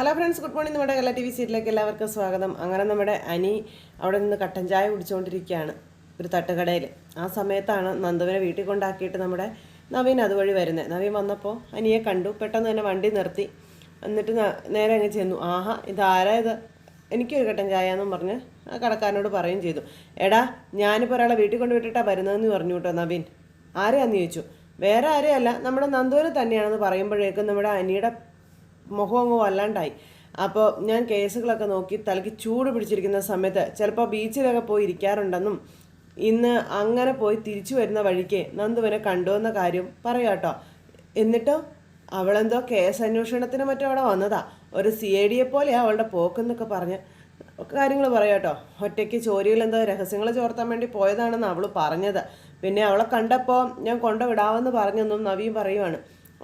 Hello friends good morning നമ്മുടെ കല T V സീരിയലിലേക്ക് എല്ലാവർക്കും സ്വാഗതം. അങ്ങനെ നമ്മുടെ അനി അവിടെ നിന്ന് കട്ടൻ ചായ കുടിച്ചുകൊണ്ടിരിക്കുകയാണ് ഒരു തട്ടുകടയിൽ ആ സമയത്താണ് നന്ദുവിനെ വീട്ടിൽ കൊണ്ടാക്കിയിട്ട് നമ്മുടെ നവീൻ അതുവഴി വരുന്നത്. നവീൻ വന്നപ്പോൾ അനിയെ കണ്ടു. പെട്ടെന്ന് തന്നെ വണ്ടി നിർത്തി. എന്നിട്ട് നേരെ അങ്ങ് ചെന്നു. ആഹാ ഇതാരാ ഇത്? എനിക്കൊരു കട്ടൻ ചായ എന്നും പറഞ്ഞ് ആ കടക്കാരനോട് പറയുകയും ചെയ്തു. എടാ ഞാനിപ്പോൾ ഒരാളെ വീട്ടിൽ കൊണ്ട് വരുന്നതെന്ന് പറഞ്ഞു കേട്ടോ നവീൻ. ആരെയാന്ന് ചോദിച്ചു. വേറെ ആരെയല്ല നമ്മുടെ നന്ദുവിനെ തന്നെയാണെന്ന് പറയുമ്പോഴേക്കും നമ്മുടെ അനിയുടെ മുഖം അങ്ങ് വല്ലാണ്ടായി. അപ്പോൾ ഞാൻ കേസുകളൊക്കെ നോക്കി തലയ്ക്ക് ചൂട് പിടിച്ചിരിക്കുന്ന സമയത്ത് ചിലപ്പോൾ ബീച്ചിലൊക്കെ പോയി ഇരിക്കാറുണ്ടെന്നും ഇന്ന് അങ്ങനെ പോയി തിരിച്ചു വരുന്ന വഴിക്ക് നന്ദുവിനെ കണ്ടുവെന്ന കാര്യം പറയാട്ടോ. എന്നിട്ടോ? അവളെന്തോ കേസ് അന്വേഷണത്തിന് മറ്റോ അവിടെ വന്നതാ. ഒരു സി ഐ ഡിയെ പോലെയാണ് അവളുടെ പോക്കെന്നൊക്കെ പറഞ്ഞ് കാര്യങ്ങൾ പറയാട്ടോ. ഒറ്റയ്ക്ക് ചോരിയിൽ എന്തോ രഹസ്യങ്ങൾ ചോർത്താൻ വേണ്ടി പോയതാണെന്ന് അവൾ പറഞ്ഞത്. പിന്നെ അവളെ കണ്ടപ്പോൾ ഞാൻ കൊണ്ടുവിടാമെന്ന് പറഞ്ഞെന്നും നവീൻ പറയുവാണ്.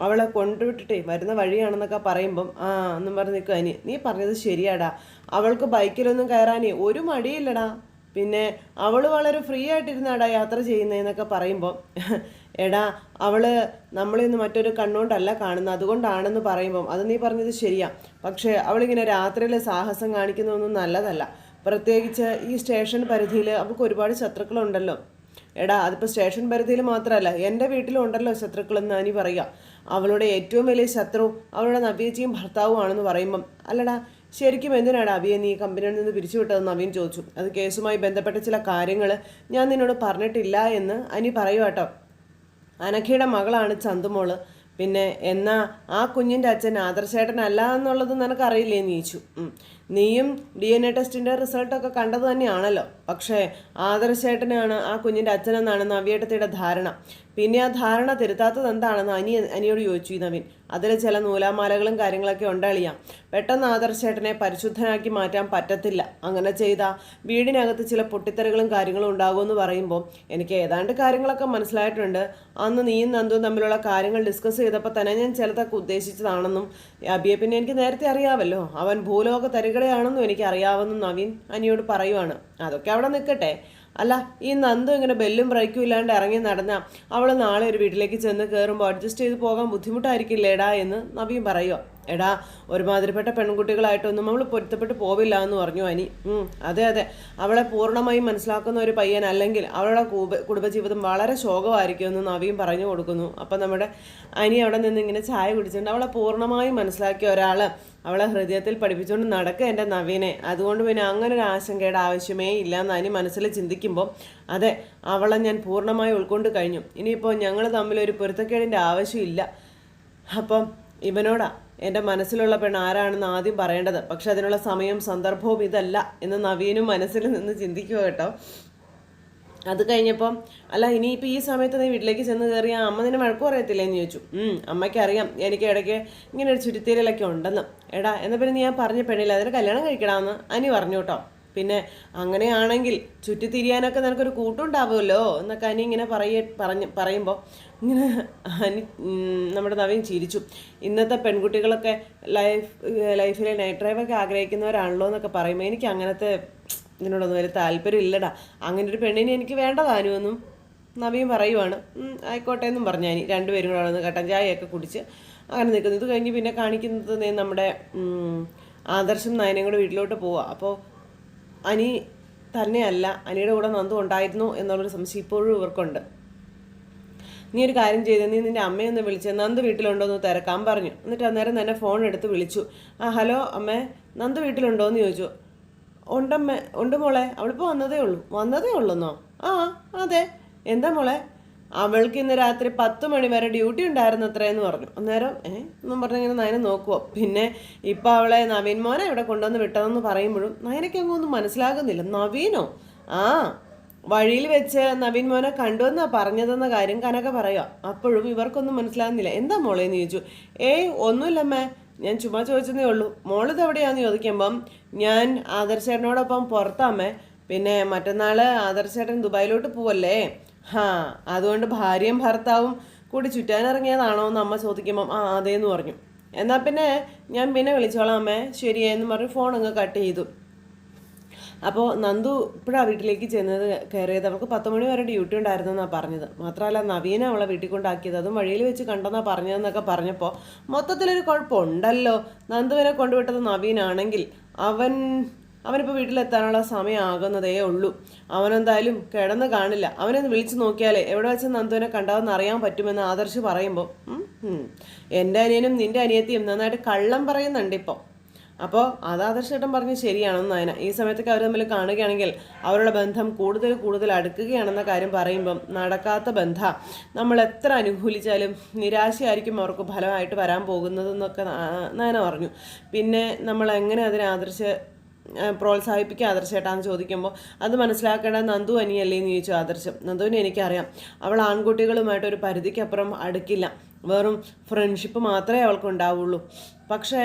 അവളെ കൊണ്ടുവിട്ടിട്ടേ വരുന്ന വഴിയാണെന്നൊക്കെ പറയുമ്പം ആ എന്നും പറഞ്ഞ് നിൽക്കുക അനി നീ പറഞ്ഞത് ശരിയാടാ. അവൾക്ക് ബൈക്കിലൊന്നും കയറാനേ ഒരു മടിയില്ലടാ. പിന്നെ അവൾ വളരെ ഫ്രീ ആയിട്ടിരുന്നാടാ യാത്ര ചെയ്യുന്നതെന്നൊക്കെ പറയുമ്പോൾ എടാ അവൾ നമ്മളിന്ന് മറ്റൊരു കണ്ണുകൊണ്ടല്ല കാണുന്നത്. അതുകൊണ്ടാണെന്ന് പറയുമ്പം അത് നീ പറഞ്ഞത് ശരിയാ. പക്ഷേ അവളിങ്ങനെ രാത്രിയിൽ സാഹസം കാണിക്കുന്നതൊന്നും നല്ലതല്ല. പ്രത്യേകിച്ച് ഈ സ്റ്റേഷൻ പരിധിയിൽ അവൾക്ക് ഒരുപാട് ശത്രുക്കളുണ്ടല്ലോ. എടാ അതിപ്പോൾ സ്റ്റേഷൻ പരിധിയിൽ മാത്രമല്ല എന്റെ വീട്ടിലും ഉണ്ടല്ലോ ശത്രുക്കളെന്ന് അനി പറയുക. അവളുടെ ഏറ്റവും വലിയ ശത്രു അവളുടെ നവ്യേച്ചിയും ഭർത്താവുമാണെന്ന് പറയുമ്പം അല്ലടാ ശരിക്കും എന്തിനാണ് അബിയെ നീ കമ്പനിയിൽ നിന്ന് പിരിച്ചുവിട്ടതെന്ന് നവീൻ ചോദിച്ചു. അത് കേസുമായി ബന്ധപ്പെട്ട ചില കാര്യങ്ങൾ ഞാൻ നിന്നോട് പറഞ്ഞിട്ടില്ല എന്ന് അനി പറയുവാട്ടോ കേട്ടോ അനഘയുടെ മകളാണ് ചന്തുമോൾ പിന്നെ എന്നാ ആ കുഞ്ഞിന്റെ അച്ഛൻ ആദർശേട്ടനല്ല എന്നുള്ളത് നിനക്കറിയില്ലേ? നീച്ചു. നീയും ഡി എൻ എ ടെസ്റ്റിന്റെ റിസൾട്ടൊക്കെ കണ്ടത് തന്നെയാണല്ലോ. പക്ഷേ ആദർശേട്ടനാണ് ആ കുഞ്ഞിന്റെ അച്ഛനെന്നാണ് നവ്യേട്ടത്തിയുടെ ധാരണ. പിന്നെ ആ ധാരണ തിരുത്താത്തത് എന്താണെന്ന് അനി അനിയോട് ചോദിച്ചു നവീൻ അതിൽ ചില നൂലാമാലകളും കാര്യങ്ങളൊക്കെ ഉണ്ടളിയാം പെട്ടെന്ന് ആദർശേട്ടനെ പരിശുദ്ധനാക്കി മാറ്റാൻ പറ്റത്തില്ല. അങ്ങനെ ചെയ്ത വീടിനകത്ത് ചില പൊട്ടിത്തെറികളും കാര്യങ്ങളും ഉണ്ടാകുമെന്ന് പറയുമ്പോൾ എനിക്ക് ഏതാണ്ട് കാര്യങ്ങളൊക്കെ മനസ്സിലായിട്ടുണ്ട്. അന്ന് നീയും നന്ദുവും തമ്മിലുള്ള കാര്യങ്ങൾ ഡിസ്കസ് ചെയ്തപ്പോൾ തന്നെ ഞാൻ ചിലതൊക്കെ ഉദ്ദേശിച്ചതാണെന്നും അബിയെ പിന്നെ എനിക്ക് നേരത്തെ അറിയാമല്ലോ. അവൻ ഭൂലോക തരികടയാണെന്നും എനിക്ക് അറിയാവുന്ന നവീൻ അനിയോട് പറയുവാണ്. അതൊക്കെ അവിടെ നിൽക്കട്ടെ. അല്ല ഈ നന്ദു ഇങ്ങനെ ബെല്ലും ബ്രേക്കും ഇല്ലാണ്ട് ഇറങ്ങി നടന്ന അവൾ നാളെ ഒരു വീട്ടിലേക്ക് ചെന്ന് കയറുമ്പോൾ അഡ്ജസ്റ്റ് ചെയ്ത് പോകാൻ ബുദ്ധിമുട്ടായിരിക്കില്ലേടാ? എന്ന് നവീൻ പറയുക എടാ ഒരുമാതിരിപ്പെട്ട പെൺകുട്ടികളായിട്ടൊന്നും അവൾ പൊരുത്തപ്പെട്ട് പോവില്ല എന്ന് പറഞ്ഞു അനി. അതെ അതെ. അവളെ പൂർണമായും മനസ്സിലാക്കുന്ന ഒരു പയ്യൻ അല്ലെങ്കിൽ അവളുടെ കുടുംബ കുടുംബജീവിതം വളരെ ശോകമായിരിക്കും എന്ന് നവിയും പറഞ്ഞു കൊടുക്കുന്നു. അപ്പം നമ്മുടെ അനി അവിടെ നിന്ന് ഇങ്ങനെ ചായ കുടിച്ചിട്ടുണ്ട്. അവളെ പൂർണമായും മനസ്സിലാക്കിയ ഒരാൾ അവളെ ഹൃദയത്തിൽ പഠിപ്പിച്ചുകൊണ്ട് നടക്കുക എന്റെ നവീനെ. അതുകൊണ്ട് പിന്നെ അങ്ങനെ ഒരു ആശങ്കയുടെ ആവശ്യമേ ഇല്ല എന്ന് അനി മനസ്സിൽ ചിന്തിക്കുമ്പോൾ അതെ അവളെ ഞാൻ പൂർണമായി ഉൾക്കൊണ്ട് കഴിഞ്ഞു. ഇനിയിപ്പോൾ ഞങ്ങൾ തമ്മിൽ ഒരു പൊരുത്തക്കേടിന്റെ ആവശ്യമില്ല. അപ്പം ഇവനോടാ എന്റെ മനസ്സിലുള്ള പെൺ ആരാണെന്ന് ആദ്യം പറയേണ്ടത്. പക്ഷെ അതിനുള്ള സമയം സന്ദർഭവും ഇതല്ല എന്ന് നവീനും മനസ്സിൽ നിന്ന് ചിന്തിക്കുക കേട്ടോ. അത് കഴിഞ്ഞപ്പം അല്ല ഇനിയിപ്പോൾ ഈ സമയത്ത് നീ വീട്ടിലേക്ക് ചെന്ന് കയറി ആ അമ്മ നിന്നെ വഴക്ക് പറയത്തില്ലേ? എന്ന് ചോദിച്ചു. ഉം, അമ്മയ്ക്ക് അറിയാം എനിക്ക് ഇടയ്ക്ക് ഇങ്ങനെ ഒരു ചുരുത്തീരലൊക്കെ ഉണ്ടെന്ന്. എടാ എന്നാൽ പിന്നെ നീ ഞാൻ പറഞ്ഞ പെണ്ണില്ല? അതിന് കല്യാണം കഴിക്കണമെന്ന് അനി പറഞ്ഞു കേട്ടോ. പിന്നെ അങ്ങനെയാണെങ്കിൽ ചുറ്റിത്തിരിയാനൊക്കെ നിനക്കൊരു കൂട്ടുണ്ടാവുമല്ലോ? എന്നൊക്കെ അനി ഇങ്ങനെ പറയ പറഞ്ഞ് പറയുമ്പോൾ ഇങ്ങനെ അനി നമ്മുടെ നവീൻ ചിരിച്ചു. ഇന്നത്തെ പെൺകുട്ടികളൊക്കെ ലൈഫ് ലൈഫിലെ നൈറ്റ് ഡ്രൈവൊക്കെ ആഗ്രഹിക്കുന്നവരാണല്ലോ എന്നൊക്കെ പറയുമ്പോൾ എനിക്ക് അങ്ങനത്തെ ഇതിനോടൊന്നും വലിയ താല്പര്യം ഇല്ലടാ. അങ്ങനെ ഒരു പെണ്ണിനെ എനിക്ക് വേണ്ടതാനുമെന്നും നവീൻ പറയുവാണ്. "ഉം, ആയിക്കോട്ടെ എന്നും പറഞ്ഞു ഞാൻ രണ്ടുപേരും കൂടെ നിന്ന് കട്ടൻ ചായയൊക്കെ കുടിച്ച് അങ്ങനെ നിൽക്കുന്നു. ഇത് കഴിഞ്ഞ് പിന്നെ കാണിക്കുന്നത് നമ്മുടെ ആദർശം നയനയും കൂടെ വീട്ടിലോട്ട് പോവുക അപ്പോൾ അനി തന്നെയല്ല അനിയുടെ കൂടെ നന്ദു ഉണ്ടായിരുന്നു എന്നുള്ളൊരു സംശയം ഇപ്പോഴും ഇവർക്കുണ്ട്. നീ ഒരു കാര്യം ചെയ്ത് നീ നിന്റെ അമ്മയൊന്ന് വിളിച്ച്. നന്ദ് വീട്ടിലുണ്ടോ എന്ന് തിരക്കാൻ പറഞ്ഞു. എന്നിട്ട് അന്നേരം തന്നെ ഫോൺ എടുത്ത് വിളിച്ചു. ആ ഹലോ അമ്മേ നന്ദ് വീട്ടിലുണ്ടോ എന്ന് ചോദിച്ചു. ഉണ്ടമ്മേ ഉണ്ട് മോളെ. അവളിപ്പോൾ വന്നതേ ഉള്ളൂ. വന്നതേ ഉള്ളൂന്നോ? ആ അതെ. എന്താ മോളെ? അവൾക്ക് ഇന്ന് രാത്രി പത്ത് മണി വരെ ഡ്യൂട്ടി ഉണ്ടായിരുന്നു അത്രയെന്ന് പറഞ്ഞു. അന്നേരം ഏ? എന്നും പറഞ്ഞിങ്ങനെ നയനെ നോക്കുവോ. പിന്നെ ഇപ്പം അവളെ നവീൻ മോനെ ഇവിടെ കൊണ്ടുവന്ന് വിട്ടതെന്ന് പറയുമ്പോഴും നയനയ്ക്ക് അങ്ങൊന്നും മനസ്സിലാകുന്നില്ല. നവീനോ? ആ വഴിയിൽ വെച്ച് നവീൻ മോനെ കണ്ടുവെന്നാ പറഞ്ഞതെന്ന കാര്യം കനക പറയുക. അപ്പോഴും ഇവർക്കൊന്നും മനസ്സിലാകുന്നില്ല. എന്താ മോളെ എന്ന് ചോദിച്ചു? ഏയ് ഒന്നുമില്ലമ്മേ. ഞാൻ ചുമ്മാ ചോദിച്ചതേ ഉള്ളൂ. മോളിത് എവിടെയാന്ന് ചോദിക്കുമ്പം ഞാൻ ആദർശേട്ടനോടൊപ്പം പുറത്താമ്മേ പിന്നെ മറ്റന്നാൾ ആദർശേട്ടൻ ദുബായിലോട്ട് പോവല്ലേ? ഹാ അതുകൊണ്ട് ഭാര്യയും ഭർത്താവും കൂടി ചുറ്റാനിറങ്ങിയതാണോ എന്ന് അമ്മ ചോദിക്കുമ്പം ആ അതേന്ന് പറഞ്ഞു. എന്നാൽ പിന്നെ ഞാൻ പിന്നെ വിളിച്ചോളാം അമ്മേ. ശരിയെന്ന് പറഞ്ഞ് ഫോൺ അങ്ങ് കട്ട് ചെയ്തു. അപ്പോൾ നന്ദു ഇപ്പോഴാണ് വീട്ടിലേക്ക് ചെന്നത് കയറിയത്. അവൾക്ക് പത്ത് മണി വരെ ഡ്യൂട്ടി ഉണ്ടായിരുന്നു എന്നാണ് പറഞ്ഞത്. മാത്രമല്ല നവീന അവളെ വീട്ടിൽ കൊണ്ടാക്കിയത്. അതും വഴിയിൽ വെച്ച് കണ്ടെന്നാ പറഞ്ഞതെന്നൊക്കെ പറഞ്ഞപ്പോൾ മൊത്തത്തിലൊരു കുഴപ്പമുണ്ടല്ലോ. നന്ദുവിനെ കൊണ്ടുവിട്ടത് നവീനാണെങ്കിൽ അവൻ അവനിപ്പോൾ വീട്ടിലെത്താനുള്ള സമയമാകുന്നതേ ഉള്ളൂ. അവനെന്തായാലും കിടന്ന് കാണില്ല. അവനൊന്ന് വിളിച്ചു നോക്കിയാലേ എവിടെ വെച്ച് നന്ദുവിനെ കണ്ടാവെന്ന് അറിയാൻ പറ്റുമെന്ന് ആദർശ് പറയുമ്പോൾ. എന്റെ അനിയനും നിന്റെ അനിയത്തിയും നന്നായിട്ട് കള്ളം പറയുന്നുണ്ട് ഇപ്പോൾ അപ്പോൾ അത് ആദർശേട്ടൻ പറഞ്ഞ് ശരിയാണെന്ന് നയന ഈ സമയത്തൊക്കെ അവർ തമ്മിൽ കാണുകയാണെങ്കിൽ അവരുടെ ബന്ധം കൂടുതൽ കൂടുതൽ അടുക്കുകയാണെന്ന കാര്യം പറയുമ്പം നടക്കാത്ത ബന്ധ. നമ്മൾ എത്ര അനുകൂലിച്ചാലും നിരാശയായിരിക്കും അവർക്ക് ഫലമായിട്ട് വരാൻ പോകുന്നതെന്നൊക്കെ നയന പറഞ്ഞു. പിന്നെ നമ്മൾ എങ്ങനെ അതിനെ ആദർശ് പ്രോത്സാഹിപ്പിക്കുക ആദർശേട്ടാന്ന് ചോദിക്കുമ്പോൾ അത് മനസ്സിലാക്കേണ്ട നന്ദു അനിയല്ലേ എന്ന് ചോദിച്ചു ആദർശം. നന്ദുവിനെ എനിക്കറിയാം. അവൾ ആൺകുട്ടികളുമായിട്ട് ഒരു പരിധിക്കപ്പുറം അടുക്കില്ല. വെറും ഫ്രണ്ട്ഷിപ്പ് മാത്രമേ അവൾക്ക് ഉണ്ടാവുള്ളൂ പക്ഷേ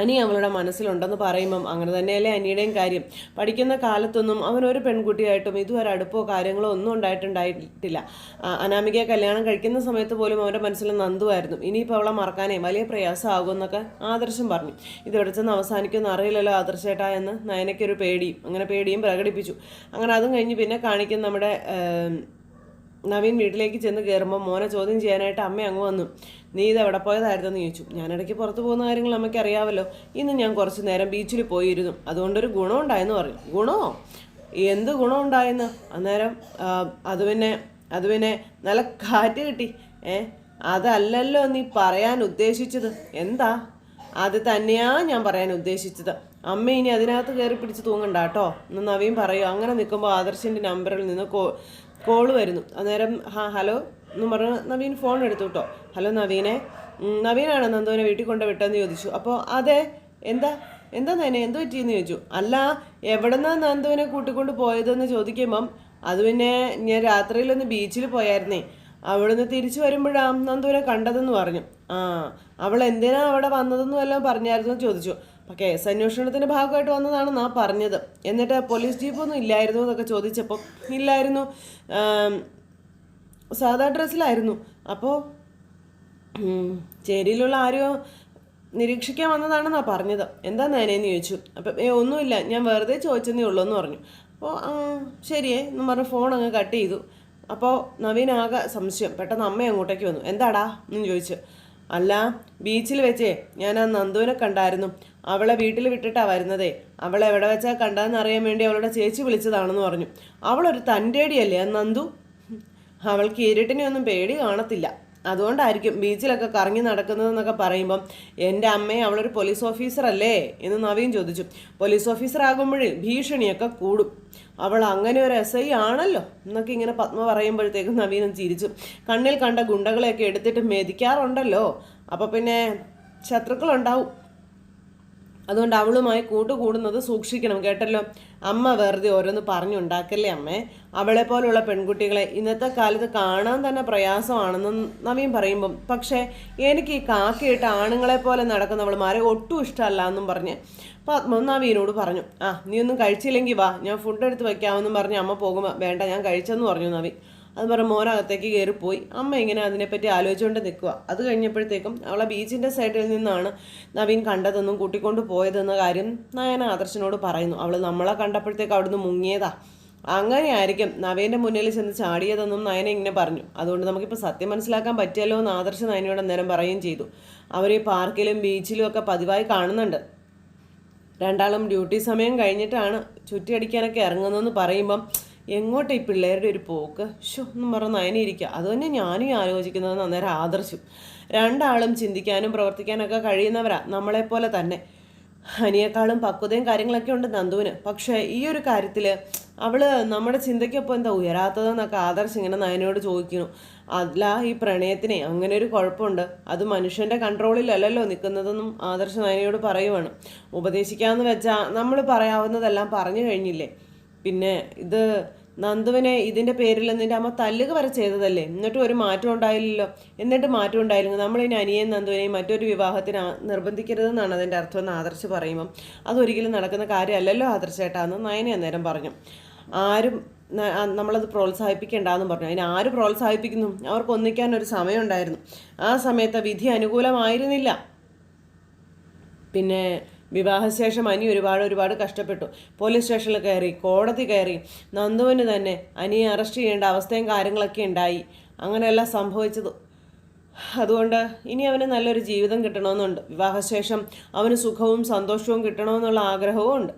അനി അവളുടെ മനസ്സിലുണ്ടെന്ന് പറയുമ്പം അങ്ങനെ തന്നെയല്ലേ അനിയുടെയും കാര്യം. പഠിക്കുന്ന കാലത്തൊന്നും അവൻ ഒരു പെൺകുട്ടിയായിട്ടും ഇതുവരെ അടുപ്പോ കാര്യങ്ങളോ ഒന്നും ഉണ്ടായിട്ടുണ്ടായിട്ടില്ല. അനാമികയെ കല്യാണം കഴിക്കുന്ന സമയത്ത് പോലും അവന്റെ മനസ്സിൽ നന്ദുവായിരുന്നു ഇനിയിപ്പോൾ അവളെ മറക്കാനേ വലിയ പ്രയാസമാകുമെന്നൊക്കെ ആദർശം പറഞ്ഞു. ഇത് ഇവിടെ ചെന്ന് അവസാനിക്കുമെന്ന് അറിയില്ലല്ലോ ആദർശേട്ടാ എന്ന് നയനയ്ക്കൊരു പേടിയും അങ്ങനെ പേടിയും പ്രകടിപ്പിച്ചു. അങ്ങനെ അതും കഴിഞ്ഞ് പിന്നെ കാണിക്കുന്ന നമ്മുടെ നവീൻ വീട്ടിലേക്ക് ചെന്ന് കയറുമ്പോൾ മോനെ ചോദ്യം ചെയ്യാനായിട്ട് അമ്മ അങ്ങ് വന്നു. നീ ഇത് എവിടെ പോയതായിരുന്നു എന്ന് ചോദിച്ചു ഞാനിടയ്ക്ക് പുറത്ത് പോകുന്ന കാര്യങ്ങൾ അമ്മയ്ക്ക് അറിയാമല്ലോ ഇന്ന് ഞാൻ കുറച്ച് നേരം ബീച്ചിൽ പോയിരുന്നു. അതുകൊണ്ടൊരു ഗുണം ഉണ്ടായെന്ന് പറഞ്ഞു ഗുണമോ എന്ത് ഗുണമുണ്ടായെന്ന് അന്നേരം അത് പിന്നെ അത് പിന്നെ നല്ല കാറ്റ് കിട്ടി. ഏ? അതല്ലല്ലോ നീ പറയാൻ ഉദ്ദേശിച്ചത്. എന്താ? അത് തന്നെയാ ഞാൻ പറയാൻ ഉദ്ദേശിച്ചത്. അമ്മ ഇനി അതിനകത്ത് കയറി പിടിച്ച് തൂങ്ങണ്ട കേട്ടോ. എന്ന് നവീൻ പറയും. അങ്ങനെ നിൽക്കുമ്പോൾ ആദർശിന്റെ നമ്പറിൽ നിന്ന് കോ കോൾ വരുന്നു. അന്നേരം ഹാ ഹലോ എന്ന് പറഞ്ഞ് നവീൻ ഫോൺ എടുത്തു കേട്ടോ ഹലോ നവീനെ. നവീനാണ് നന്ദുവിനെ വീട്ടിൽ കൊണ്ട് വിട്ടെന്ന് ചോദിച്ചു. അപ്പോൾ അതെ എന്താ എന്താ നേനെ എന്ത് പറ്റിയെന്ന് ചോദിച്ചു. അല്ല എവിടെന്നാ നന്ദുവിനെ കൂട്ടിക്കൊണ്ട് പോയതെന്ന് ചോദിക്കുമ്പം അത് പിന്നെ ഞാൻ രാത്രിയിലൊന്ന് ബീച്ചിൽ പോയായിരുന്നേ. അവിടുന്ന് തിരിച്ചു വരുമ്പോഴാണ് നന്ദുവിനെ കണ്ടതെന്ന് പറഞ്ഞു. ആ അവൾ എന്തിനാ അവിടെ വന്നതെന്നും എല്ലാം പറഞ്ഞായിരുന്നു ചോദിച്ചു. അപ്പം കേസ് അന്വേഷണത്തിന്റെ ഭാഗമായിട്ട് വന്നതാണെന്നാ പറഞ്ഞത്. എന്നിട്ട് പോലീസ് ജീപ്പൊന്നും ഇല്ലായിരുന്നു എന്നൊക്കെ ചോദിച്ചപ്പോൾ ഇല്ലായിരുന്നു. സാധാ ഡ്രസ്സിലായിരുന്നു. അപ്പോൾ ചേരിയിലുള്ള ആരോ നിരീക്ഷിക്കാൻ വന്നതാണെന്നാ പറഞ്ഞത്. എന്താ നേനേന്ന് ചോദിച്ചു. അപ്പം ഏ ഒന്നുമില്ല ഞാൻ വെറുതെ ചോദിച്ചെന്നേ ഉള്ളൂ എന്ന് പറഞ്ഞു അപ്പോൾ ശരിയേ എന്ന് പറഞ്ഞ് ഫോൺ അങ്ങ് കട്ട് ചെയ്തു. അപ്പോൾ നവീൻ ആകെ സംശയം. പെട്ടെന്ന് അമ്മ അങ്ങോട്ടേക്ക് വന്നു. എന്താടാ? എന്ന് ചോദിച്ചു. അല്ല ബീച്ചിൽ വെച്ചേ ഞാൻ ആ നന്ദുവിനെ കണ്ടായിരുന്നു. അവളെ വീട്ടിൽ വിട്ടിട്ടാ വരുന്നതേ. അവളെ എവിടെ വെച്ചാൽ കണ്ടതെന്ന് അറിയാൻ വേണ്ടി അവളുടെ ചേച്ചി വിളിച്ചതാണെന്ന് പറഞ്ഞു. അവളൊരു തന്റെടിയല്ലേ നന്ദു? അവൾക്ക് ഇരുട്ടിനെയൊന്നും പേടി കാണത്തില്ല. അതുകൊണ്ടായിരിക്കും ബീച്ചിലൊക്കെ കറങ്ങി നടക്കുന്നതെന്നൊക്കെ പറയുമ്പം എന്റെ അമ്മയെ അവളൊരു പോലീസ് ഓഫീസറല്ലേ എന്ന് നവീൻ ചോദിച്ചു. പോലീസ് ഓഫീസർ ആകുമ്പോഴേ ഭീഷണിയൊക്കെ കൂടും. അവൾ അങ്ങനെ ഒരു എസ് ഐ ആണല്ലോ എന്നൊക്കെ ഇങ്ങനെ പത്മ പറയുമ്പോഴത്തേക്കും നവീനും ചിരിച്ചു. കണ്ണിൽ കണ്ട ഗുണ്ടകളെയൊക്കെ എടുത്തിട്ട് മെതിക്കാറുണ്ടല്ലോ. അപ്പോൾ പിന്നെ ശത്രുക്കളുണ്ടാവും. അതുകൊണ്ട് അവളുമായി കൂട്ടുകൂടുന്നത് സൂക്ഷിക്കണം. കേട്ടല്ലോ? അമ്മ വെറുതെ ഓരോന്ന് പറഞ്ഞുണ്ടാക്കല്ലേ അമ്മേ? അവളെ പോലുള്ള പെൺകുട്ടികളെ ഇന്നത്തെ കാലത്ത് കാണാൻ തന്നെ പ്രയാസമാണെന്ന് നവീൻ പറയുമ്പം. പക്ഷേ എനിക്ക് ഈ കാക്കയിട്ട് ആണുങ്ങളെ പോലെ നടക്കുന്നവളുമാരെ ഒട്ടും ഇഷ്ടമല്ല എന്നും പറഞ്ഞ് പത്മ നവീനോട് പറഞ്ഞു ആ നീ ഒന്നും കഴിച്ചില്ലെങ്കിൽ വാ. ഞാൻ ഫുഡ് എടുത്ത് വയ്ക്കാമെന്നും പറഞ്ഞ് അമ്മ പോകുമ്പോൾ വേണ്ട ഞാൻ കഴിച്ചെന്ന് പറഞ്ഞു നവീൻ. അത് പറഞ്ഞ് മോനകത്തേക്ക് കയറിപ്പോയി. അമ്മ ഇങ്ങനെ അതിനെപ്പറ്റി ആലോചിച്ചുകൊണ്ട് നിൽക്കുക അത് കഴിഞ്ഞപ്പോഴത്തേക്കും അവളെ ബീച്ചിന്റെ സൈഡിൽ നിന്നാണ് നവീൻ കണ്ടതെന്നും കൂട്ടിക്കൊണ്ട് പോയതെന്ന കാര്യം നയന ആദർശനോട് പറയുന്നു. അവൾ നമ്മളെ കണ്ടപ്പോഴത്തേക്ക് അവിടുന്ന് മുങ്ങിയതാ. അങ്ങനെയായിരിക്കും നവീന്റെ മുന്നിൽ ചെന്ന് ചാടിയതെന്നും നയന ഇങ്ങനെ പറഞ്ഞു. അതുകൊണ്ട് നമുക്കിപ്പോൾ സത്യം മനസ്സിലാക്കാൻ പറ്റിയല്ലോ എന്ന് ആദർശ നയനയോട് അന്നേരം പറയുകയും ചെയ്തു. അവർ ഈ പാർക്കിലും ബീച്ചിലും ഒക്കെ പതിവായി കാണുന്നുണ്ട്. രണ്ടാളും ഡ്യൂട്ടി സമയം കഴിഞ്ഞിട്ടാണ് ചുറ്റിയടിക്കാനൊക്കെ ഇറങ്ങുന്നതെന്ന് പറയുമ്പം എങ്ങോട്ടാ ഈ പിള്ളേരുടെ ഒരു പോക്ക്? ഷോ എന്നും പറഞ്ഞ് നയനിരിക്കുക അത് തന്നെ ഞാനും ആലോചിക്കുന്നത് അന്നേരം ആദർശം. രണ്ടാളും ചിന്തിക്കാനും പ്രവർത്തിക്കാനൊക്കെ കഴിയുന്നവരാ നമ്മളെപ്പോലെ തന്നെ. അനിയേക്കാളും പക്വതയും കാര്യങ്ങളൊക്കെ ഉണ്ട് നന്ദുവിന്. പക്ഷേ ഈ ഒരു കാര്യത്തിൽ അവൾ നമ്മുടെ ചിന്തയ്ക്കൊപ്പം എന്താ ഉയരാത്തതെന്നൊക്കെ ആദർശ് ഇങ്ങനെ നയനോട് ചോദിക്കുന്നു. അല്ല ഈ പ്രണയത്തിനെ അങ്ങനെ ഒരു കുഴപ്പമുണ്ട്? അത് മനുഷ്യന്റെ കൺട്രോളിലല്ലല്ലോ നിൽക്കുന്നതെന്നും ആദർശ് നയനയോട് പറയുവാണ്. ഉപദേശിക്കാമെന്ന് വെച്ചാൽ നമ്മൾ പറയാവുന്നതെല്ലാം പറഞ്ഞു കഴിഞ്ഞില്ലേ? പിന്നെ ഇത് നന്ദുവിനെ ഇതിന്റെ പേരിൽ നിന്റെ അമ്മ തല്ലുക വരെ ചെയ്തതല്ലേ? എന്നിട്ടും ഒരു മാറ്റം ഉണ്ടായില്ലല്ലോ. എന്നിട്ട് മാറ്റം ഉണ്ടായില്ലെങ്കിൽ നമ്മളിനി അനിയൻ നന്ദുവിനെയും മറ്റൊരു വിവാഹത്തിന് നിർബന്ധിക്കരുതെന്നാണ് അതിന്റെ അർത്ഥം എന്ന് ആദർശ് പറയുമ്പം. അതൊരിക്കലും നടക്കുന്ന കാര്യമല്ലല്ലോ ആദർശേട്ടാന്ന് നയനെ അന്നേരം പറഞ്ഞു. ആരും നമ്മളത് പ്രോത്സാഹിപ്പിക്കേണ്ടെന്നും പറഞ്ഞു. അതിന് ആര് പ്രോത്സാഹിപ്പിക്കുന്നു? അവർക്ക് ഒന്നിക്കാൻ ഒരു സമയമുണ്ടായിരുന്നു ആ സമയത്ത് വിധി അനുകൂലമായിരുന്നില്ല. പിന്നെ വിവാഹശേഷം അനി ഒരുപാട് ഒരുപാട് കഷ്ടപ്പെട്ടു. പോലീസ് സ്റ്റേഷനിൽ കയറി കോടതി കയറി. നന്ദുവിന് തന്നെ അനിയെ അറസ്റ്റ് ചെയ്യേണ്ട അവസ്ഥയും കാര്യങ്ങളൊക്കെ ഉണ്ടായി. അങ്ങനെയെല്ലാം സംഭവിച്ചത്. അതുകൊണ്ട് ഇനി അവന് നല്ലൊരു ജീവിതം കിട്ടണമെന്നുണ്ട്. വിവാഹശേഷം അവന് സുഖവും സന്തോഷവും കിട്ടണമെന്നുള്ള ആഗ്രഹവും ഉണ്ട്.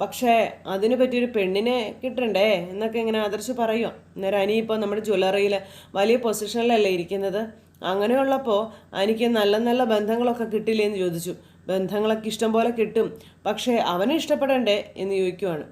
പക്ഷേ അതിന് പറ്റിയൊരു പെണ്ണിനെ കിട്ടണ്ടേ? എന്നൊക്കെ ഇങ്ങനെ ആദർശ് പറയുക അന്നേരം അനി ഇപ്പോൾ നമ്മുടെ ജ്വല്ലറിയിൽ വലിയ പൊസിഷനിലല്ലേ ഇരിക്കുന്നത്? അങ്ങനെയുള്ളപ്പോൾ എനിക്ക് നല്ല നല്ല ബന്ധങ്ങളൊക്കെ കിട്ടില്ലേ എന്ന് ചോദിച്ചു. ബന്ധങ്ങളൊക്കെ ഇഷ്ടം പോലെ കിട്ടും. പക്ഷേ അവനെ ഇഷ്ടപ്പെടണ്ടേ എന്ന് ചോദിക്കുവാണ്.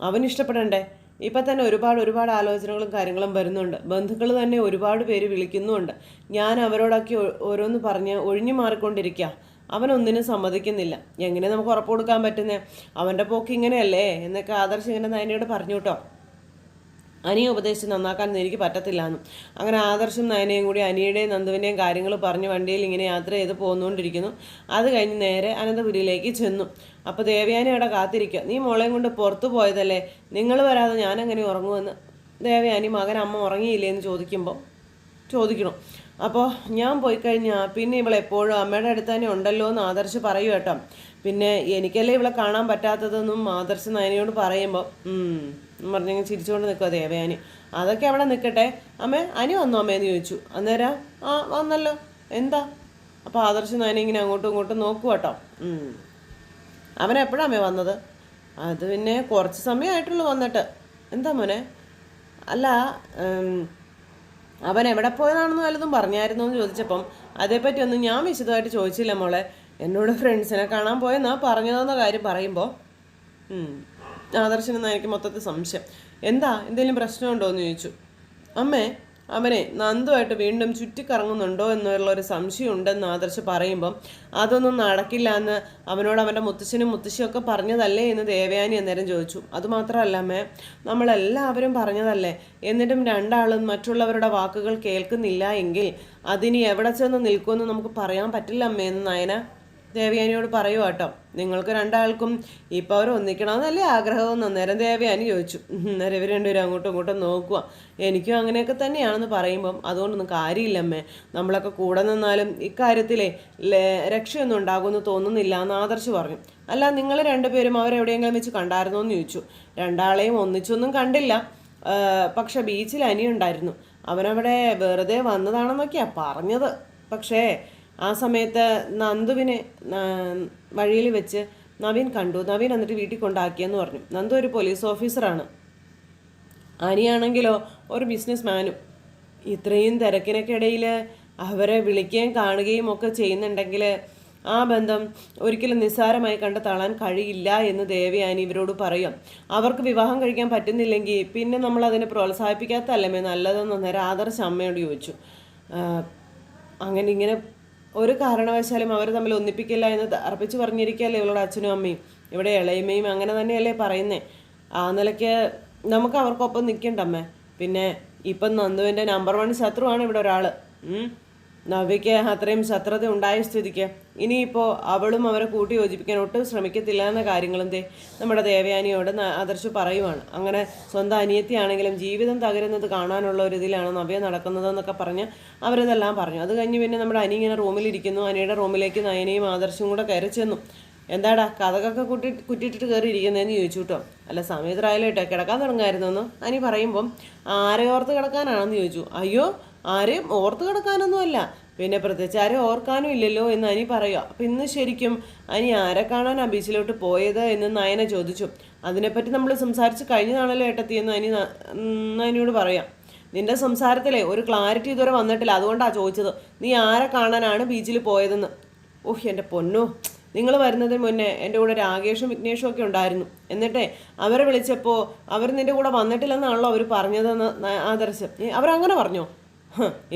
അവൻ ഇഷ്ടപ്പെടണ്ടേ? ഇപ്പം തന്നെ ഒരുപാട് ഒരുപാട് ആലോചനകളും കാര്യങ്ങളും വരുന്നുണ്ട്. ബന്ധുക്കൾ തന്നെ ഒരുപാട് പേര് വിളിക്കുന്നുമുണ്ട്. ഞാൻ അവരോടൊക്കെ ഓരോന്ന് പറഞ്ഞ് ഒഴിഞ്ഞു മാറിക്കൊണ്ടിരിക്കുക അവനൊന്നിനും സമ്മതിക്കുന്നില്ല. എങ്ങനെ നമുക്ക് ഉറപ്പ് കൊടുക്കാൻ പറ്റുന്നേ? അവന്റെ പോക്ക് ഇങ്ങനെയല്ലേ? എന്നൊക്കെ ആദർശ് ഇങ്ങനെ നയനയോട് പറഞ്ഞു കേട്ടോ അനിയെ ഉപദേശിച്ച് നന്നാക്കാൻ എനിക്ക് പറ്റത്തില്ല എന്നും അങ്ങനെ ആദർശം നയനയും കൂടി അനിയുടെയും നന്ദുവിന്റെയും കാര്യങ്ങൾ പറഞ്ഞ് വണ്ടിയിൽ ഇങ്ങനെ യാത്ര ചെയ്ത് പോന്നുകൊണ്ടിരിക്കുന്നു. അത് കഴിഞ്ഞ് നേരെ അനന്തപുരിയിലേക്ക് ചെന്നു. അപ്പോൾ ദേവയാനി അവിടെ കാത്തിരിക്കുക നീ മോളെയും കൊണ്ട് പുറത്തു പോയതല്ലേ? നിങ്ങൾ വരാതെ ഞാനെങ്ങനെ ഉറങ്ങുമെന്ന്? ദേവയാനി മകൻ അമ്മ ഉറങ്ങിയില്ലേ എന്ന് ചോദിക്കുമ്പോൾ ചോദിക്കണം. അപ്പോൾ ഞാൻ പോയി കഴിഞ്ഞാൽ പിന്നെ ഇവൾ എപ്പോഴും അമ്മയുടെ അടുത്ത് തന്നെ ഉണ്ടല്ലോ എന്ന് ആദർശ് പറയൂ കേട്ടോ. പിന്നെ എനിക്കല്ലേ ഇവളെ കാണാൻ പറ്റാത്തതെന്നും ആദർശ് നയനയോട് പറയുമ്പോൾ പറഞ്ഞെങ്കിൽ ചിരിച്ചുകൊണ്ട് നിൽക്കുക ദേവയാനി. അതൊക്കെ അവിടെ നിൽക്കട്ടെ അമ്മേ അനി വന്നോ അമ്മേന്ന് ചോദിച്ചു. അന്നേരം? ആ വന്നല്ലോ. എന്താ? അപ്പോൾ ആദർശ് നയന ഇങ്ങനെ അങ്ങോട്ടും ഇങ്ങോട്ടും നോക്കുക കേട്ടോ. അവനെപ്പോഴാണ് അമ്മേ വന്നത്? അത് പിന്നെ കുറച്ച് സമയമായിട്ടുള്ളൂ വന്നിട്ട്. എന്താ മോനെ? അല്ല അവൻ എവിടെ പോയതാണെന്ന് വല്ലതും പറഞ്ഞായിരുന്നു എന്ന് ചോദിച്ചപ്പം അതേപ്പറ്റി ഒന്നും ഞാൻ വിശദമായിട്ട് ചോദിച്ചില്ല മോളെ. എന്നോട് ഫ്രണ്ട്സിനെ കാണാൻ പോയെന്നാ പറഞ്ഞതെന്ന കാര്യം പറയുമ്പോൾ ആദർശനെന്ന് എനിക്ക് മൊത്തത്തിൽ സംശയം. എന്താ എന്തെങ്കിലും പ്രശ്നമുണ്ടോ? എന്ന് ചോദിച്ചു. അമ്മേ അവനെ നന്ദുമായിട്ട് വീണ്ടും ചുറ്റിക്കറങ്ങുന്നുണ്ടോ എന്നുള്ള ഒരു സംശയം ഉണ്ടെന്ന് ആദർശ് പറയുമ്പം അതൊന്നും നടക്കില്ല എന്ന് അവനോട് അവന്റെ മുത്തശ്ശനും മുത്തശ്ശിയും ഒക്കെ പറഞ്ഞതല്ലേ? എന്ന് ദേവയാനി അന്നേരം ചോദിച്ചു. അതുമാത്രമല്ല അമ്മേ നമ്മളെല്ലാവരും പറഞ്ഞതല്ലേ? എന്നിട്ടും രണ്ടാളും മറ്റുള്ളവരുടെ വാക്കുകൾ കേൾക്കുന്നില്ല എങ്കിൽ അതിനി എവിടെ ചെന്ന് നിൽക്കുമെന്ന് നമുക്ക് പറയാൻ പറ്റില്ല അമ്മേ എന്ന് നയന ദേവയാനിയോട് പറയുക കേട്ടോ. നിങ്ങൾക്ക് രണ്ടാൾക്കും ഇപ്പോൾ അവർ ഒന്നിക്കണമെന്നല്ലേ ആഗ്രഹമെന്ന് അന്നേരം ദേവയാനി ചോദിച്ചു. അന്നേരം ഇവർ രണ്ടുപേരും അങ്ങോട്ടും ഇങ്ങോട്ടും നോക്കുക എനിക്കും അങ്ങനെയൊക്കെ തന്നെയാണെന്ന് പറയുമ്പം അതുകൊണ്ടൊന്നും കാര്യമില്ലമ്മേ നമ്മളൊക്കെ കൂടെ നിന്നാലും ഇക്കാര്യത്തിലെ രക്ഷയൊന്നും ഉണ്ടാകുമെന്ന് തോന്നുന്നില്ല എന്ന് ആദർശ് പറഞ്ഞു. അല്ല നിങ്ങൾ രണ്ടുപേരും അവരെവിടെയെങ്കിലും വെച്ച് കണ്ടായിരുന്നോ എന്ന് ചോദിച്ചു. രണ്ടാളെയും ഒന്നിച്ചൊന്നും കണ്ടില്ല. പക്ഷെ ബീച്ചിൽ അനിയുണ്ടായിരുന്നു. അവനവിടെ വെറുതെ വന്നതാണെന്നൊക്കെയാണ് പറഞ്ഞത്. പക്ഷേ ആ സമയത്ത് നന്ദുവിനെ വഴിയിൽ വെച്ച് നവീൻ കണ്ടു. നവീൻ എന്നിട്ട് വീട്ടിൽ കൊണ്ടാക്കിയെന്ന് പറഞ്ഞു. നന്ദു ഒരു പോലീസ് ഓഫീസറാണ്. അനിയാണെങ്കിലോ ഒരു ബിസിനസ് മാനും ഇത്രയും തിരക്കിനൊക്കെ ഇടയിൽ അവരെ വിളിക്കുകയും കാണുകയും ഒക്കെ ചെയ്യുന്നുണ്ടെങ്കിൽ ആ ബന്ധം ഒരിക്കലും നിസ്സാരമായി കണ്ട് തള്ളാൻ കഴിയില്ല എന്ന് ദേവയാനി ഇവരോട് പറയും. അവർക്ക് വിവാഹം കഴിക്കാൻ പറ്റുന്നില്ലെങ്കിൽ പിന്നെ നമ്മൾ അതിനെ പ്രോത്സാഹിപ്പിക്കാത്തല്ലമേ നല്ലതെന്ന് അന്നേരം ആദർശ അമ്മയോട് ചോദിച്ചു. അങ്ങനെ ഇങ്ങനെ ഒരു കാരണവശാലും അവർ തമ്മിൽ ഒന്നിപ്പിക്കില്ല എന്ന് അർപ്പിച്ച് പറഞ്ഞിരിക്കുകയല്ലേ ഇവളുടെ അച്ഛനും അമ്മയും? ഇവിടെ ഇളയമ്മയും അങ്ങനെ തന്നെയല്ലേ പറയുന്നേ? ആ നിലയ്ക്ക് നമുക്ക് അവർക്കൊപ്പം നിൽക്കണ്ടമ്മേ. പിന്നെ ഇപ്പം നന്ദുവിന്റെ നമ്പർ വൺ ശത്രുവാണ് ഇവിടെ ഒരാൾ നവ്യയ്ക്ക് അത്രയും ശത്രുത ഉണ്ടായ സ്ഥിതിക്ക് ഇനിയിപ്പോൾ അവളും അവരെ കൂട്ടി യോജിപ്പിക്കാൻ ഒട്ടും ശ്രമിക്കത്തില്ല എന്ന കാര്യങ്ങളും ദേ നമ്മുടെ ദേവയാനിയോട് ആദർശ് പറയുവാണ്. അങ്ങനെ സ്വന്തം അനിയത്തിയാണെങ്കിലും ജീവിതം തകരുന്നത് കാണാനുള്ള ഒരു ഇതിലാണ് നവ്യ നടക്കുന്നതെന്നൊക്കെ പറഞ്ഞ് അവരിതെല്ലാം പറഞ്ഞു. അത് കഴിഞ്ഞ് പിന്നെ നമ്മുടെ അനി ഇങ്ങനെ റൂമിലിരിക്കുന്നു അനിയുടെ റൂമിലേക്ക് നയനയും ആദർശവും കൂടെ കയറി ചെന്നു. എന്താടാ കഥകൊക്കെ കുട്ടി കുറ്റിയിട്ടിട്ട് കയറി ഇരിക്കുന്നതെന്ന് ചോദിച്ചു കേട്ടോ അല്ല സമയത്തിലായാലും കേട്ടോ കിടക്കാൻ തുടങ്ങായിരുന്നെന്ന്. അനി പറയുമ്പം ആരെ ഓർത്ത് കിടക്കാനാണെന്ന് ചോദിച്ചു. അയ്യോ ആരെയും ഓർത്ത് കിടക്കാനൊന്നുമല്ല. പിന്നെ പ്രത്യേകിച്ച് ആരും ഓർക്കാനും ഇല്ലല്ലോ എന്ന് അനി പറയുക. അപ്പം ഇന്ന് ശരിക്കും അനി ആരെ കാണാൻ ആ ബീച്ചിലോട്ട് പോയത് എന്ന് നയന ചോദിച്ചു. അതിനെപ്പറ്റി നമ്മൾ സംസാരിച്ച് കഴിഞ്ഞതാണല്ലോ ഏട്ടത്തി എന്ന് അനി നനിയോട് പറയാം. നിന്റെ സംസാരത്തിലെ ഒരു ക്ലാരിറ്റി ഇതുവരെ വന്നിട്ടില്ല. അതുകൊണ്ടാണ് ചോദിച്ചത്. നീ ആരെ കാണാനാണ് ബീച്ചിൽ പോയതെന്ന്? ഓഹ് എന്റെ പൊന്നോ. നിങ്ങൾ വരുന്നതിന് മുന്നേ എന്റെ കൂടെ രാകേഷും വിഘ്നേഷും ഒക്കെ ഉണ്ടായിരുന്നു. എന്നിട്ടേ അവരെ വിളിച്ചപ്പോൾ അവർ നിന്റെ കൂടെ വന്നിട്ടില്ലെന്നാണല്ലോ അവർ പറഞ്ഞതെന്ന് ആദർശം. അവരങ്ങനെ പറഞ്ഞോ?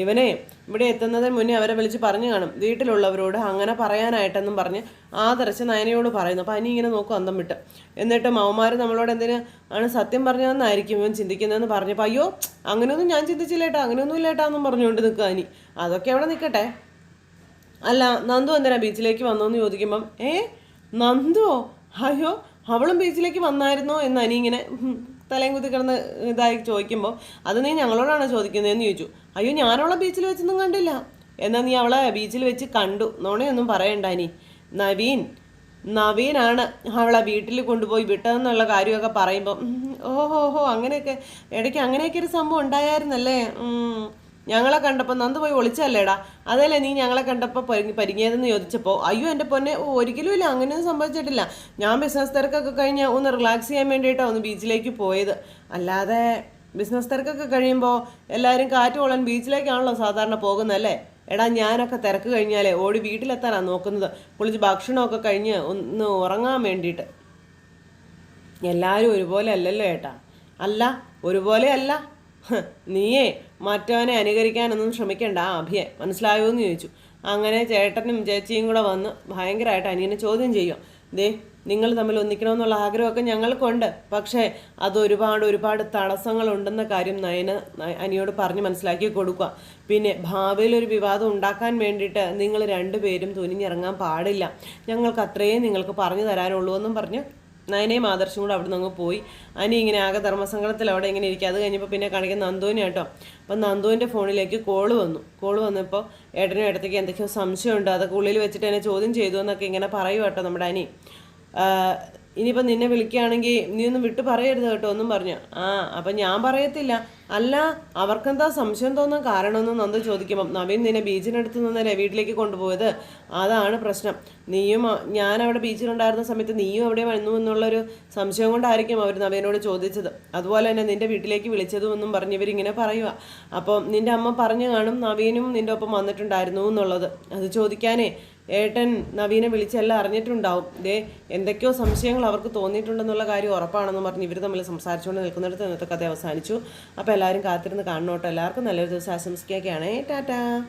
ഇവനെ ഇവിടെ എത്തുന്നതിന് മുന്നേ അവരെ വിളിച്ച് പറഞ്ഞു കാണും. വീട്ടിലുള്ളവരോട് അങ്ങനെ പറയാനായിട്ടെന്നും പറഞ്ഞ് ആദർശ് നയനയോട് പറയുന്നു. അപ്പം അനി ഇങ്ങനെ നോക്കും അന്തം വിട്ട്. എന്നിട്ട് മാവന്മാർ നമ്മളോട് എന്തിന് ആണ് സത്യം പറഞ്ഞതെന്നായിരിക്കും ഇവൻ ചിന്തിക്കുന്നതെന്ന് പറഞ്ഞപ്പോൾ അയ്യോ അങ്ങനെയൊന്നും ഞാൻ ചിന്തിച്ചില്ലേട്ടാ അങ്ങനെയൊന്നും ഇല്ലേട്ടാന്നും പറഞ്ഞുകൊണ്ട് നിൽക്കുക അനി അതൊക്കെ അവിടെ നിൽക്കട്ടെ. അല്ല നന്ദു എന്തിനാ ബീച്ചിലേക്ക് വന്നോന്ന് ചോദിക്കുമ്പം ഏ നന്ദുവോ? അയ്യോ അവളും ബീച്ചിലേക്ക് വന്നായിരുന്നോ? എന്ന് അനി ഇങ്ങനെ തലയും കുത്തി കിടന്ന് ഇതായി ചോദിക്കുമ്പോൾ അത് നീ ഞങ്ങളോടാണ് ചോദിക്കുന്നതെന്ന് ചോദിച്ചു. അയ്യോ ഞാനവളെ ബീച്ചിൽ വെച്ചൊന്നും കണ്ടില്ല. എന്നാൽ നീ അവളെ ബീച്ചിൽ വെച്ച് കണ്ടു. നോണയൊന്നും പറയണ്ട ഇനി. നവീൻ നവീനാണ് അവളെ വീട്ടിൽ കൊണ്ടുപോയി വിട്ടതെന്നുള്ള കാര്യമൊക്കെ പറയുമ്പോൾ ഓഹോ ഓഹോ അങ്ങനെയൊക്കെ ഇടയ്ക്ക് അങ്ങനെയൊക്കെ ഒരു സംഭവം ഉണ്ടായിരുന്നല്ലേ ഉം. ഞങ്ങളെ കണ്ടപ്പോൾ നന്ദു പോയി ഒളിച്ചല്ലേടാ? അതല്ലേ നീ ഞങ്ങളെ കണ്ടപ്പോൾ പരി പരിങ്ങിയതെന്ന് ചോദിച്ചപ്പോൾ അയ്യോ എന്റെ പൊന്നെ ഒരിക്കലും ഇല്ല അങ്ങനെയൊന്നും സംഭവിച്ചിട്ടില്ല. ഞാൻ ബിസിനസ് തിരക്കൊക്കെ കഴിഞ്ഞ് ഒന്ന് റിലാക്സ് ചെയ്യാൻ വേണ്ടിയിട്ടാണ് ഒന്ന് ബീച്ചിലേക്ക് പോയത്. അല്ലാതെ ബിസിനസ് തിരക്കൊക്കെ കഴിയുമ്പോൾ എല്ലാവരും കാറ്റ് കൊള്ളാൻ ബീച്ചിലേക്കാണല്ലോ സാധാരണ പോകുന്നത് അല്ലേ? എടാ ഞാനൊക്കെ തിരക്ക് കഴിഞ്ഞാലേ ഓടി വീട്ടിലെത്താനാണ് നോക്കുന്നത്. കുളിച്ച് ഭക്ഷണമൊക്കെ കഴിഞ്ഞ് ഒന്ന് ഉറങ്ങാൻ വേണ്ടിയിട്ട്. എല്ലാവരും ഒരുപോലെ അല്ലല്ലോ ഏട്ടാ. അല്ല ഒരുപോലെ അല്ല. നീയേ മറ്റവനെ അനുകരിക്കാനൊന്നും ശ്രമിക്കണ്ട ആ അഭിയെ. മനസ്സിലായോ എന്ന് ചോദിച്ചു. അങ്ങനെ ചേട്ടനും ചേച്ചിയും കൂടെ വന്ന് ഭയങ്കരമായിട്ട് അനിയനെ ചോദ്യം ചെയ്യും. ദേ നിങ്ങൾ തമ്മിൽ ഒന്നിക്കണമെന്നുള്ള ആഗ്രഹമൊക്കെ ഞങ്ങൾക്കുണ്ട്. പക്ഷേ അത് ഒരുപാട് ഒരുപാട് തടസ്സങ്ങളുണ്ടെന്ന കാര്യം നയന് അനിയോട് പറഞ്ഞ് മനസ്സിലാക്കി കൊടുക്കുക. പിന്നെ ഭാവിയിൽ ഒരു വിവാദം ഉണ്ടാക്കാൻ വേണ്ടിയിട്ട് നിങ്ങൾ രണ്ടുപേരും തുനിഞ്ഞിറങ്ങാൻ പാടില്ല. ഞങ്ങൾക്ക് അത്രയും നിങ്ങൾക്ക് പറഞ്ഞു തരാനുള്ളൂ എന്നും പറഞ്ഞ് നയനയും ആദർശം കൂടെ അവിടെ നിന്ന് അങ്ങ് പോയി. അനി ഇങ്ങനെ ആകെ ധർമ്മസങ്കടത്തിൽ അവിടെ ഇങ്ങനെ ഇരിക്കുക. അത് കഴിഞ്ഞപ്പോൾ പിന്നെ കാണിക്കുന്ന നന്ദുവിനെ കേട്ടോ. അപ്പം നന്ദുവിന്റെ ഫോണിലേക്ക് കോൾ വന്നു. കോൾ വന്നപ്പോൾ ഏട്ടനും ഏട്ടത്തേക്ക് എന്തൊക്കെയോ സംശയമുണ്ട്. അതൊക്കെ ഉള്ളിൽ വെച്ചിട്ട് എന്നെ ചോദ്യം ചെയ്തു എന്നൊക്കെ ഇങ്ങനെ പറയും കേട്ടോ നമ്മുടെ അനി. ഇനിയിപ്പോൾ നിന്നെ വിളിക്കുകയാണെങ്കിൽ നീ ഒന്നും വിട്ടു പറയരുത് കേട്ടോ ഒന്നും പറഞ്ഞു. ആ അപ്പം ഞാൻ പറയത്തില്ല. അല്ല അവർക്കെന്താ സംശയം തോന്നാൻ കാരണമെന്ന് നന്ദു ചോദിക്കുമ്പം നവീൻ നിന്നെ ബീച്ചിനടുത്ത് നിന്നല്ലേ വീട്ടിലേക്ക് കൊണ്ടുപോയത്? അതാണ് പ്രശ്നം. നീയും ഞാൻ അവിടെ ബീച്ചിലുണ്ടായിരുന്ന സമയത്ത് നീയും അവിടെ വന്നു എന്നുള്ളൊരു സംശയം കൊണ്ടായിരിക്കും അവർ നവീനോട് ചോദിച്ചത്. അതുപോലെ തന്നെ നിന്റെ വീട്ടിലേക്ക് വിളിച്ചതും എന്നും പറഞ്ഞ് ഇവരിങ്ങനെ പറയുക അപ്പോൾ നിന്റെ അമ്മ പറഞ്ഞു കാണും നവീനും നിന്റെ ഒപ്പം വന്നിട്ടുണ്ടായിരുന്നു എന്നുള്ളത്. അത് ചോദിക്കാനേ ഏട്ടൻ നവീനെ വിളിച്ചെല്ലാം അറിഞ്ഞിട്ടുണ്ടാവും. ദേ എന്തൊക്കെയോ സംശയങ്ങൾ അവർക്ക് തോന്നിയിട്ടുണ്ടെന്നുള്ള കാര്യം ഉറപ്പാണെന്ന് പറഞ്ഞ് ഇവർ തമ്മിൽ സംസാരിച്ചുകൊണ്ട് നിൽക്കുന്നിടത്ത് ഇന്നത്തെ കഥ അവസാനിച്ചു. അപ്പോൾ എല്ലാവരും കാത്തിരുന്ന് കാണണം എല്ലാവർക്കും നല്ലൊരു ദിവസം ആശംസിക്കുകയൊക്കെയാണേ. ടാറ്റാ.